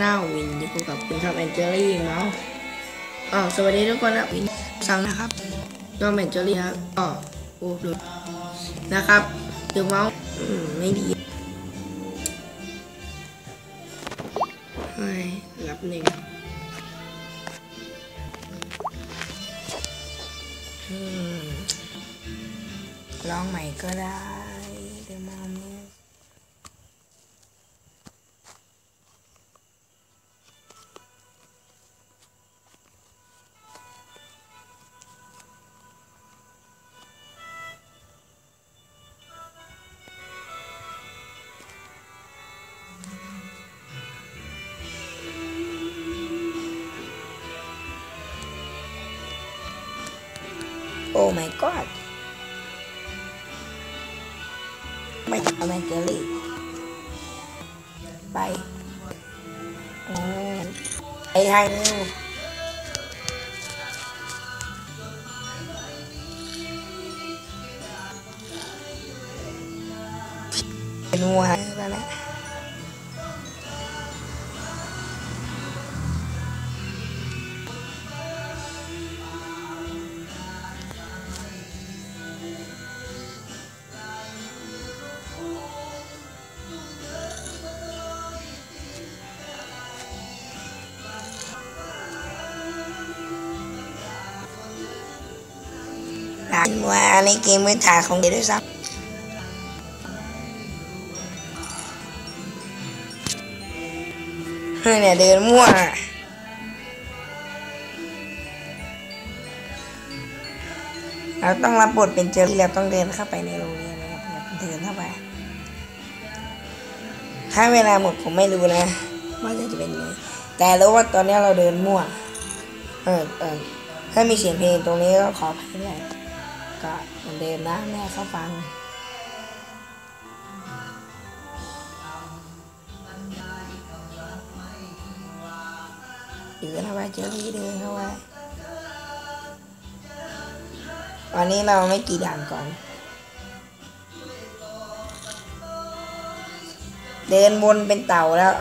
หน้าวินที่พบกับคุณทอมแอนเจอรี่เมาส์อ๋อสวัสดีทุกคนนะวินสั่งนะครับทอมแอนเจอรี่ครับอ๋อโอ้หลุดนะครับเดี๋ยวเมาส์ไม่ดีเฮ้รับหนึ่งอืมลองใหม่ก็ได้ โอ้ my god ไม่ทำแมนเจอรี่ไป นู้นเป็นวันะเป็นวัวในเกมพื้นฐานของเด็ด้วยซ้ำเฮ้ยเนี่ยเดินมั่วเราต้องรับบทเป็นเจอรี่เราต้องเดินเข้าไปในโรงเรียนนะครับเดินเข้าไป ถ้าเวลาหมดผมไม่รู้นะว่าจะเป็นยังไงแต่รู้ว่าตอนนี้เราเดินมั่ว เออเออถ้ามีเสียงเพลงตรงนี้ก็ขออภัยด้วย ก็เหมือนเดิมนะแม่เขาฟังเดินเข้าไปเจอรี่เดินเข้าไปวันนี้เราไม่กี่ด่านก่อน เดินวนเป็นเต่าแล้ว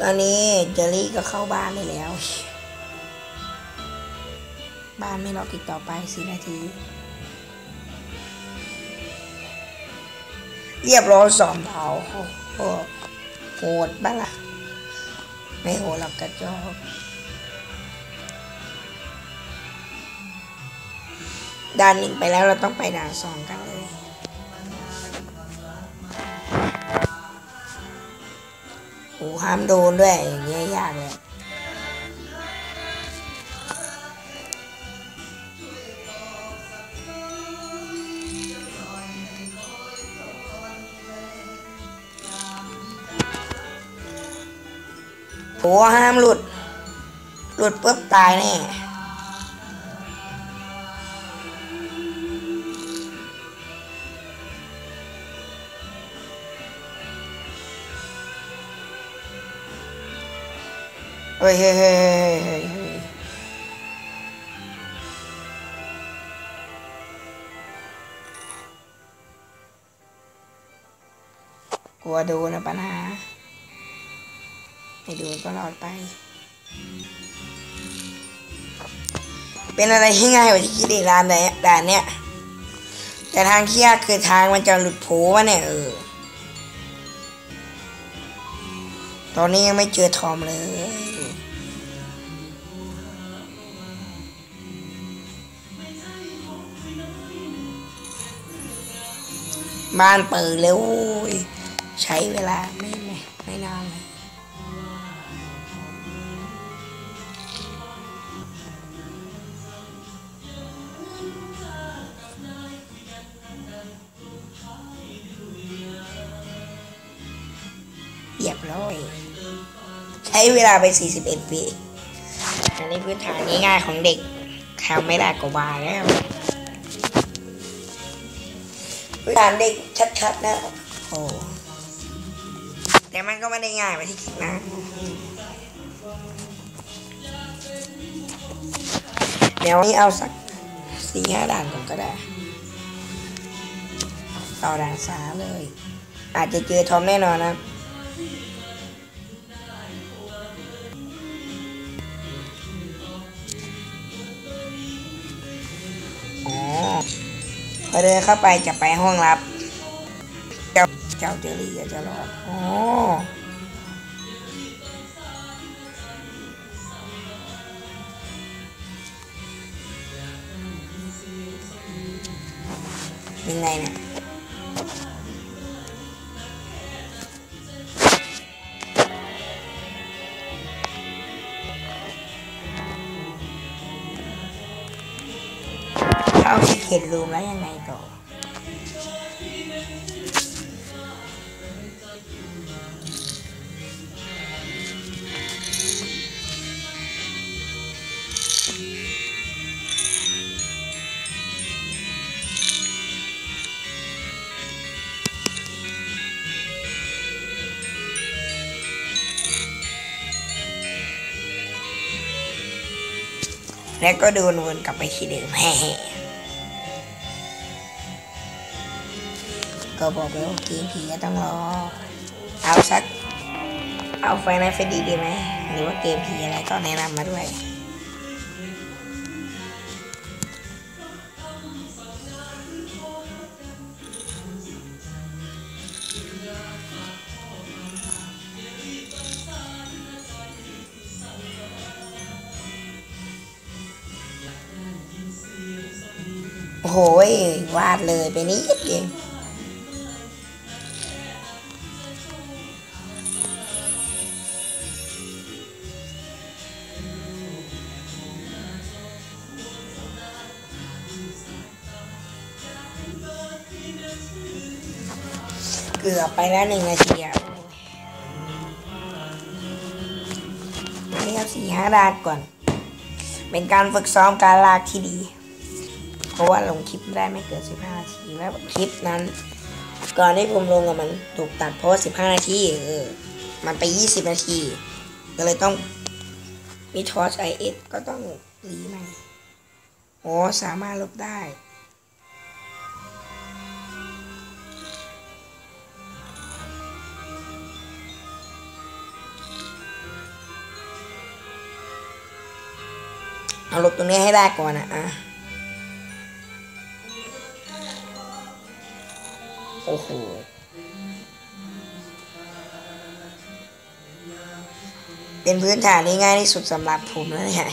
ตอนนี้เจอรี่ก็เข้าบ้านได้แล้ว บ้านไม่รอติดต่อไปสี่นาที เรียบร้อยสองเผาโหโหดบ้าล่ะ ไม่โหดหรอกกระจอกด่านหนึ่งไปแล้วเราต้องไปด่านสองกันเลย โอ้ห้ามโดนด้วยอย่างเงี้ยยากเลยโอ้ห้ามหลุด หลุดปุ๊บตายแน่ เฮ้ยเฮ้ยเฮ้ยเฮ้ยกลัวโดนนะปัญหาไม่โดนก็รอดไป เป็นอะไรที่ง่ายกว่าที่คิดอีกร้านไหนด่านเนี้ยแต่ทางที่ยากคือทางมันจะหลุดโผวะเนี่ยเออ ตอนนี้ยังไม่เจอทอมเลย บ้านเปิดแล้วโว้ยใช้เวลาไม่ เรียบร้อย ใช้เวลาไป 41 ปี อันนี้พื้นฐานง่ายๆของเด็กทำไม่ได้ก็บาแล้วด่านเด็กชัดๆนะโอ้แต่มันก็ไม่ได้ง่ายไปที่คิดนะเดี๋ยวนี้เอาสักสี่ห้าด่านก่อนก็ได้ ต่อด่านสามเลย อาจจะเจอทอมแน่นอนนะ พอเดินเข้าไปจะไปห้องลับ เจ้าเจ้าเจอรี่จะรอดอ๋อเป็นไงเนี่ย ข้าที่เข็ดรูมแล้วยังไงต่อ แล้วก็โดนวนกลับไปที่เดิมแฮ่ ก็บอกไปว่าเกมผีก็ต้องรอ เอาสัก เอาไฟในเฟดีดีไหมหรือว่าเกมผีอะไรก็แนะนำมาด้วยโอ้โหยวาดเลยไปนิดเดียว เกือบไปแล้วหนึ่งนาทีอะนี่ครับสี่ห้าดานก่อน เป็นการฝึกซ้อมการลากที่ดี เพราะว่าลงคลิปได้ไม่เกิน15นาทีแล้วคลิปนั้น ก่อนที่ผมลงกับมันถูกตัดเพราะว่า15นาทีเออมันไป20นาที ก็เลยต้องมีทอร์ชไอเอสก็ต้องรีใหม่โอ้สามารถลบได้ เอาลบตรงนี้ให้ได้ก่อนนะอะโอ้โหเป็นพื้นฐานที่ง่ายที่สุดสำหรับผมแล้วเนี่ย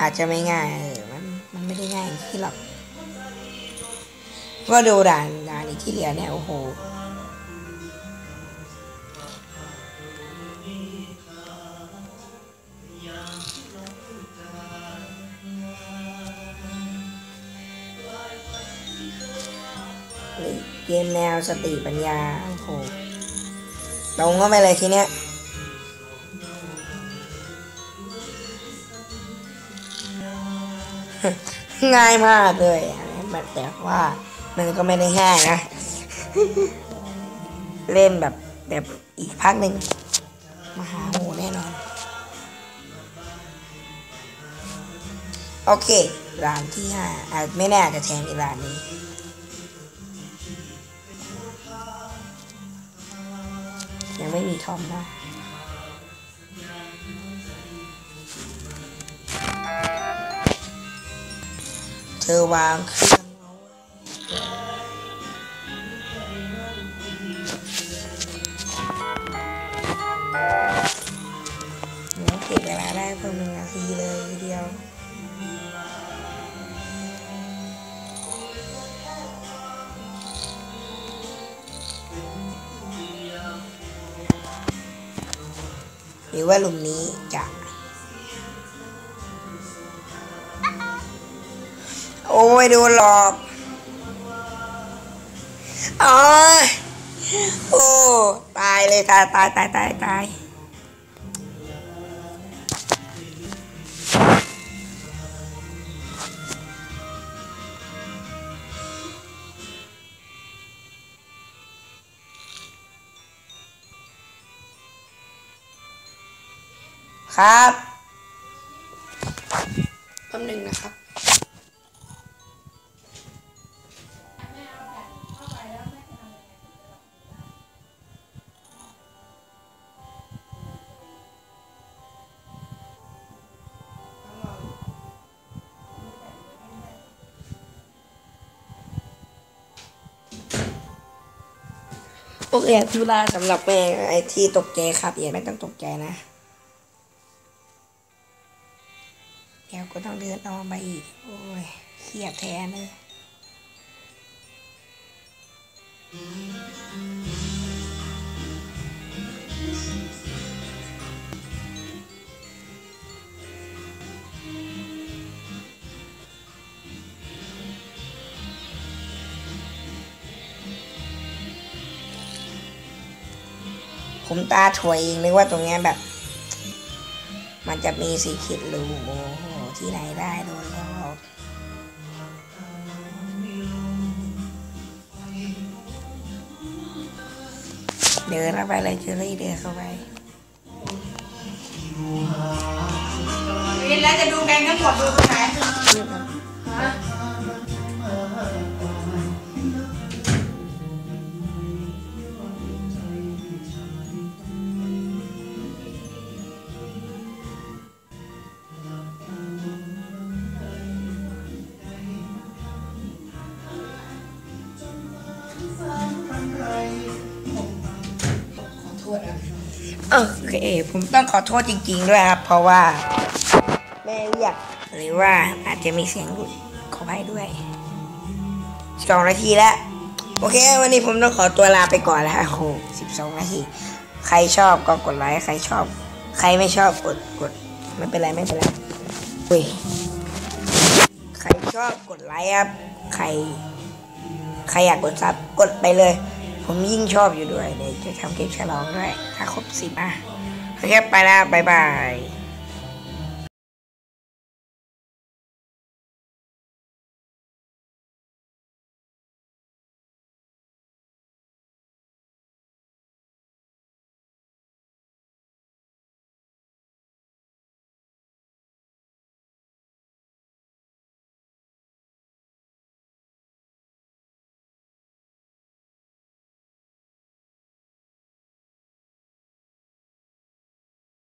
อาจจะไม่ง่ายเออมันมันไม่ได้ง่ายอย่างที่หรอกก็ดูด่านด่านอีกที่เหลือเนี่ยโอ้โห เกมแนวสติปัญญาโอ้โหตรงเข้าไปเลยทีเนี้ยง่ายมากเลยแบบแต่ว่ามันก็ไม่ได้ง่ายนะ เล่นแบบแบบอีกพักหนึ่งมาหาหมูแน่นอน โอเคร้านที่ห้าอาจไม่แน่จะแทงอีกร้านนี้ ได้อีทอมนะเธอวางเครื่องเอาไว้เดี๋ยเวลาได้เพิ่มนึงนะ รือว่าหลุมนี้จะโอ้ยโดนหลอกอ๋อโอ้ ตายเลย ตายตายตายตายตาย ครับแป๊บหนึ่งนะครับ โอเคทุลาสำหรับแม่ไอ้ที่ตกใจครับอย่าไม่ต้องตกใจนะ เดี๋ยวก็ต้องเดินออกมาอีก โอ้ยเครียดแทนเลยผมตาถวยเองนึกว่าตรงเนี้ยแบบ มันจะมีสีขีดรูโอ้โห ที่ไหนได้โดนหลอกเดินเข้าไปเลยเจอรี่เดินเข้าไปวินแล้วจะดูแกงทั้งหมดดูตรงไหน เออโอเค ผมต้องขอโทษจริง ๆ ด้วยครับ เพราะว่า แม่เรียกหรือว่าอาจจะมีเสียงหลุดขอให้ด้วยสองนาทีแล้ว โอเค วันนี้ผมต้องขอตัวลาไปก่อนแล้วโอ้โหสิบสองนาที ใครชอบก็กดไลค์ ใครชอบ ใครไม่ชอบกดกดไม่เป็นไรไม่เป็นไรอุ้ยใครชอบกดไลค์ครับ ใคร ใครอยากกดซับกดไปเลย ผมยิ่งชอบอยู่ด้วยเดี๋ยวจะทำคลิปฉลองด้วย ถ้าครบสิบอะโอเคไปแล้วบ๊ายบาย